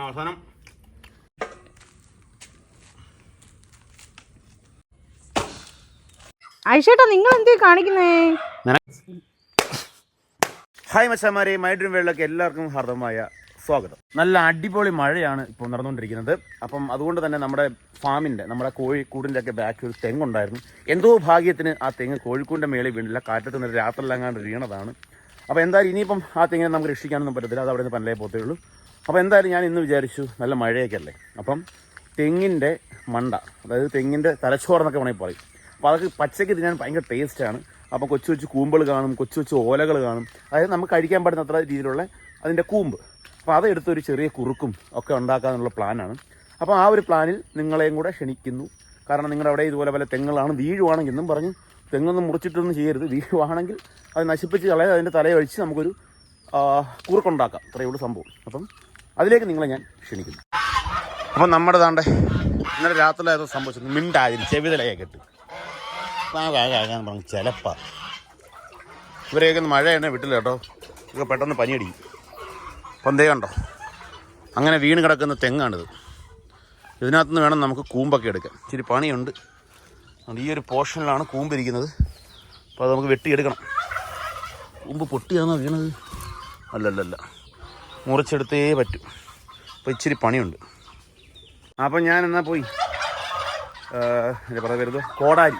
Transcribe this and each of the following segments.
അവസാനം. ഐഷേട്ടാ നിങ്ങൾ എന്തേ കാണിക്കുന്നേ? ഹായ് മച്ചാമാരെ മൈ ഡ്രീം വേൾഡിലേക്ക് എല്ലാവർക്കും ഹാർദമായ സ്വാഗതം. നല്ല അടിപൊളി മഴയാണ് ഇപ്പോൾ നടന്നുകൊണ്ടിരിക്കുന്നത്. അപ്പം അതുകൊണ്ട് തന്നെ നമ്മുടെ ഫാമിന്റെ നമ്മുടെ കോഴിക്കൂടിന്റെയൊക്കെ ബാക്കിൽ ഒരു തെങ്ങുണ്ടായിരുന്നു. എന്തോ ഭാഗ്യത്തിന് ആ തെങ്ങ് കോഴിക്കൂടിന്റെ മേളിൽ വീണില്ല. കാറ്റത്ത് നിന്ന് രാത്രിയിലെങ്ങാണ്ട് വീണതാണ്. അപ്പോൾ എന്തായാലും ഇനിയിപ്പം ആ തെങ്ങിനെ നമുക്ക് രക്ഷിക്കാനൊന്നും പറ്റത്തില്ല. അത് അവിടെ നിന്ന് പനലേ പോത്തേ ഉള്ളൂ. അപ്പോൾ എന്തായാലും ഞാൻ ഇന്ന് വിചാരിച്ചു നല്ല മഴയൊക്കെ അല്ലേ അപ്പം തെങ്ങിന്റെ മണ്ട അതായത് തെങ്ങിന്റെ തലച്ചോറെന്നൊക്കെ വേണമെങ്കിൽ പറയും. അപ്പോൾ അതൊക്കെ പച്ചയ്ക്ക് തിന്നാൻ ഭയങ്കര ടേസ്റ്റാണ് അപ്പോൾ കൊച്ചു കൊച്ചു കൂമ്പുകൾ കാണും കൊച്ചു കൊച്ചു ഓലകൾ കാണും. അതായത് നമുക്ക് കഴിക്കാൻ പറ്റുന്ന അത്ര രീതിയിലുള്ള അതിന്റെ കൂമ്പ്. അപ്പോൾ അതെടുത്തൊരു ചെറിയ കുറുക്കും ഒക്കെ ഉണ്ടാക്കാനുള്ള പ്ലാനാണ് അപ്പോൾ ആ ഒരു പ്ലാനിൽ നിങ്ങളെയും കൂടെ ക്ഷണിക്കുന്നു. കാരണം നിങ്ങളുടെ അവിടെ ഇതുപോലെ പല തെങ്ങുകളാണ് വീഴുവാണെങ്കിൽ എന്നും പറഞ്ഞ് തെങ്ങൊന്നും മുറിച്ചിട്ടൊന്നും ചെയ്യരുത്. വീഴുവാണെങ്കിൽ അത് നശിപ്പിച്ച് കളയാതെ അതിന്റെ തലയൊഴിച്ച് നമുക്കൊരു കുറുക്കുണ്ടാക്കാം. അത്രയുള്ള സംഭവം. അപ്പം അതിലേക്ക് നിങ്ങളെ ഞാൻ ക്ഷണിക്കുന്നു. അപ്പം നമ്മുടെ താണ്ടെ ഇന്നലെ രാത്രി രാത്രിയിലായത് സംഭവിച്ചത് മിണ്ടാതിരി കെട്ട്. ഇട്ട് പറഞ്ഞു ചിലപ്പാ. ഇവരെയൊക്കെ മഴയാണ് വിട്ടില്ല കേട്ടോ. ഇതൊക്കെ പെട്ടെന്ന് പനിയടിക്കും. അപ്പം എന്തേ കണ്ടോ? അങ്ങനെ വീണ് കിടക്കുന്ന തെങ്ങാണിത്. ഇതിനകത്തുനിന്ന് വേണം നമുക്ക് കൂമ്പൊക്കെ എടുക്കാൻ ഇച്ചിരി പണിയുണ്ട്. ഈ ഒരു പോർഷനിലാണ് കൂമ്പിരിക്കുന്നത്. അപ്പോൾ അത് നമുക്ക് വെട്ടിയെടുക്കണം. കൂമ്പ് പൊട്ടിയാണോ വീണത്? അല്ലല്ലല്ല. മുറിച്ചെടുത്തേ പറ്റൂ. അപ്പോൾ ഇച്ചിരി പണിയുണ്ട്. അപ്പം ഞാൻ എന്നാൽ പോയി എന്റെ പറയാൻ വരുന്നത് കോടാലി.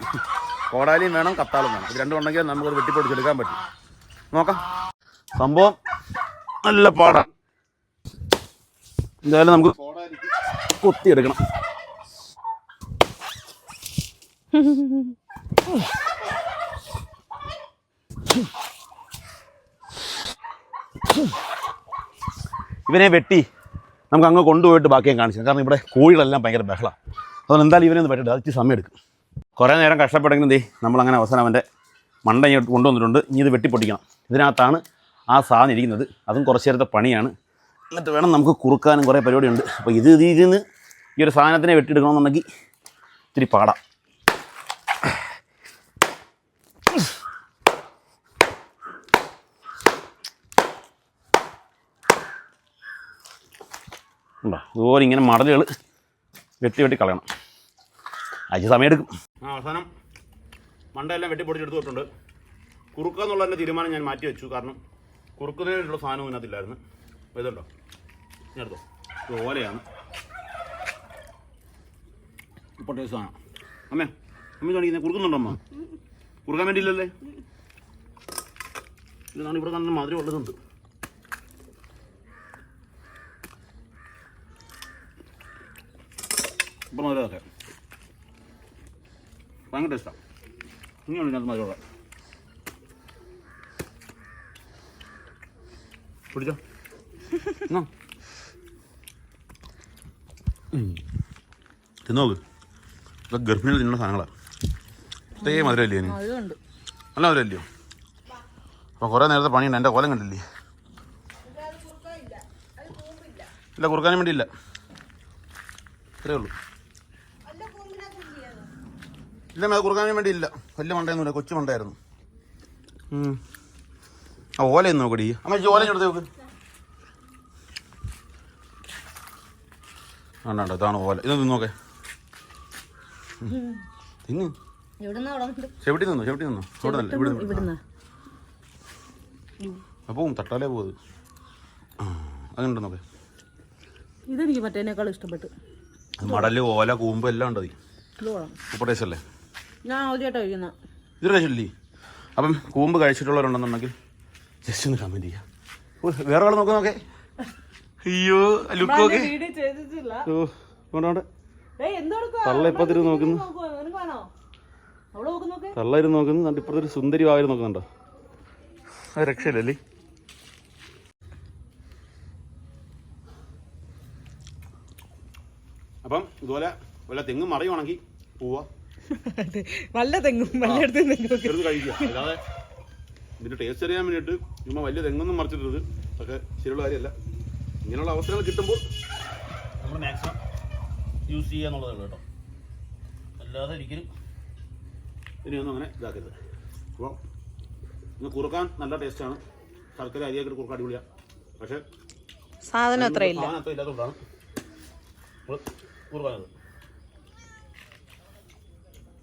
കോടാലിയും വേണം കത്താളും വേണം. ഇത് രണ്ടും ഉണ്ടെങ്കിൽ നമുക്കത് വെട്ടിപ്പൊടിച്ചെടുക്കാൻ പറ്റും. നോക്കാം. സംഭവം നല്ല പാടാണ് എന്തായാലും നമുക്ക് കൊത്തിയെടുക്കണം കൊത്തിയെടുക്കണം. ഇവനെ വെട്ടി നമുക്ക് അങ്ങ് കൊണ്ടുപോയിട്ട് ബാക്കിയും കാണിച്ചു കാരണം ഇവിടെ കോഴികളെല്ലാം ഭയങ്കര ബഹളമാണ് അതുകൊണ്ട് എന്തായാലും ഇവനെ ഒന്ന് പറ്റില്ല അത് സമയം എടുക്കും. കുറേ നേരം കഷ്ടപ്പെടുന്നത് ദേ നമ്മളങ്ങനെ അവസാനം അവന്റെ മണ്ട കൊണ്ടുവന്നിട്ടുണ്ട്. ഇനി ഇത് വെട്ടിപ്പൊട്ടിക്കണം. ഇതിനകത്താണ് ആ സാധനം ഇരിക്കുന്നത്. അതും കുറച്ച് നേരത്തെ പണിയാണ്. എന്നിട്ട് വേണം നമുക്ക് കുറുക്കാനും കുറേ പരിപാടിയുണ്ട്. അപ്പോൾ ഇത് ഇതിൽ നിന്ന് ഈ ഒരു സാധനത്തിനെ വെട്ടിയെടുക്കണമെന്നുണ്ടെങ്കിൽ ഇത്തിരി പാടാം. ഉണ്ടോ ഇതുപോലെ ഇങ്ങനെ മടലുകൾ വെട്ടി വെട്ടി കളയണം. അഞ്ച് സമയം എടുക്കും അവസാനം മണ്ടയെല്ലാം വെട്ടി പൊടിച്ചെടുത്ത് വെച്ചിട്ടുണ്ട്. കുറുക്കുക എന്നുള്ള തീരുമാനം ഞാൻ മാറ്റി വെച്ചു. കാരണം കുറുക്കുന്നതിനുള്ള സാധനവും ഇതിനകത്തില്ലായിരുന്നു. ഇതുണ്ടോ? എടുത്തോ? ഇത് ഓലയാണ്. ഇപ്പോൾ ടേസ്റ്റ് സാധനം. അമ്മേ അമ്മ കാണിക്കുന്നത് കുറുക്കുന്നുണ്ടോ അമ്മ? കുറുക്കാൻ വേണ്ടിയില്ലല്ലേ? ഇതാണ് ഇവിടെ നല്ല മധുരം ഉള്ളതുണ്ട്. ഇപ്പം മധുരമൊക്കെ ഭയങ്കര ടേസ്റ്റാണ് ഇനിയാണ് ഇതിനകത്ത് മധുരമുള്ള പിടിച്ചോ എന്നാ? തിന്നോക്ക്. ഇതൊക്കെ ഗർഭിണികൾ തിന്നുന്ന സാധനങ്ങളാണ് ഇതേ മധുരമല്ലേ നല്ല മധുരമല്ലയോ അപ്പോൾ കുറേ നേരത്തെ പണിയുണ്ട്. എന്റെ കോലം കണ്ടില്ലേ? ഇല്ല കുറുക്കാനും വേണ്ടിയില്ല. ഇത്രയേ ഉള്ളൂ. ഇല്ല അത് കുറുക്കാനും വേണ്ടിയില്ല. വലിയ മണ്ടയൊന്നുമില്ല. കൊച്ചു മണ്ടായിരുന്നു. ആ ഓലയൊന്നും നോക്കടി. അമ്മ ഈ ഓലയും എടുത്ത് നോക്ക്. വേണ്ട ഇതാണ് ഓല. ഇതൊന്ന് നോക്കേ. തിന്ന്. ചെവിട്ടി നിന്നു ചെവിട്ടി നിന്നു? നല്ല ഇവിടെ അപ്പം തട്ടാലേ പോകുന്നത് അങ്ങനെ നോക്കേ. ഇതെനിക്ക് മറ്റേനേക്കാൾ ഇഷ്ടപ്പെട്ടു. മടൽ ഓല കൂമ്പ് എല്ലാം ഉണ്ട് സൂപ്പർ ടേസ്റ്റ് അല്ലേ? ഞാൻ കഴിക്കുന്ന ഇത് അപ്പം കൂമ്പ് കഴിച്ചിട്ടുള്ളവരുണ്ടെന്നുണ്ടെങ്കിൽ ജസ്റ്റ് ഒന്ന് കമന്റ് ചെയ്യാം. വേറെ ആൾ നോക്കാം നോക്കേ. അയ്യോ ലുക്ക് നോക്കേ. ഓ കൊണ്ടോണ്ട്? തള്ള നോക്കുന്നു. തള്ളായിരുന്നു നോക്കുന്നു. ഇപ്പുറത്തൊരു സുന്ദരി വായു നോക്കുന്നുണ്ടോ? അത് രക്ഷയില്ലല്ലേ അപ്പം ഇതുപോലെ വല്ല തെങ്ങ് മറിയുവാണെങ്കിൽ പോവാ. വല്ല തെങ്ങും വല്ലയിടത്ത് തെങ്ങും ചെറുത് കഴിക്കുക. അല്ലാതെ ഇതിന്റെ ടേസ്റ്റ് അറിയാൻ വേണ്ടിയിട്ട് ചുമ്മാ വലിയ തെങ്ങൊന്നും മറിച്ചിട്ടത് ഒക്കെ ശരിയുള്ള കാര്യമല്ല. ഇങ്ങനെയുള്ള അവസരങ്ങൾ കിട്ടുമ്പോൾ നമ്മൾ മാക്സിമം യൂസ് ചെയ്യുക എന്നുള്ളതേ ഉള്ളൂ കേട്ടോ. അല്ലാതെ ഒരിക്കലും ഇതിനെയൊന്നും അങ്ങനെ ഇതാക്കരുത്. അപ്പോൾ ഇന്ന് കുറുക്കാൻ നല്ല ടേസ്റ്റാണ് ശർക്കര അരിയൊക്കെ ഇട്ട് കുറുക്കാൻ അടിപൊളിയാണ് പക്ഷേ സാധനം അത്ര ഇല്ല സാധനം അത്ര ഇല്ലാത്തതുകൊണ്ടാണ് കുറുവാനത്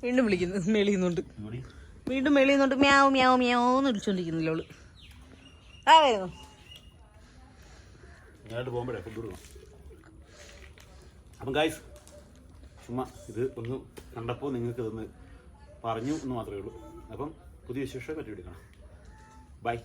വീണ്ടും വിളിക്കുന്നു. മേളിയുന്നുണ്ട് വീണ്ടും മേളിയുന്നുണ്ട് മ്യാവ് മ്യാവ് മ്യാവ് എന്ന് വിളിച്ചോണ്ടിരിക്കുന്നില്ല അവൾ. ആ വരുന്നു. അപ്പം ഗായ്സ് ചുമ്മാ ഇത് ഒന്ന് കണ്ടപ്പോൾ നിങ്ങൾക്ക് ഇതൊന്ന് പറഞ്ഞു എന്ന് മാത്രമേ ഉള്ളൂ. അപ്പം പുതിയ വിശേഷം പറ്റി എടുക്കണം ബൈ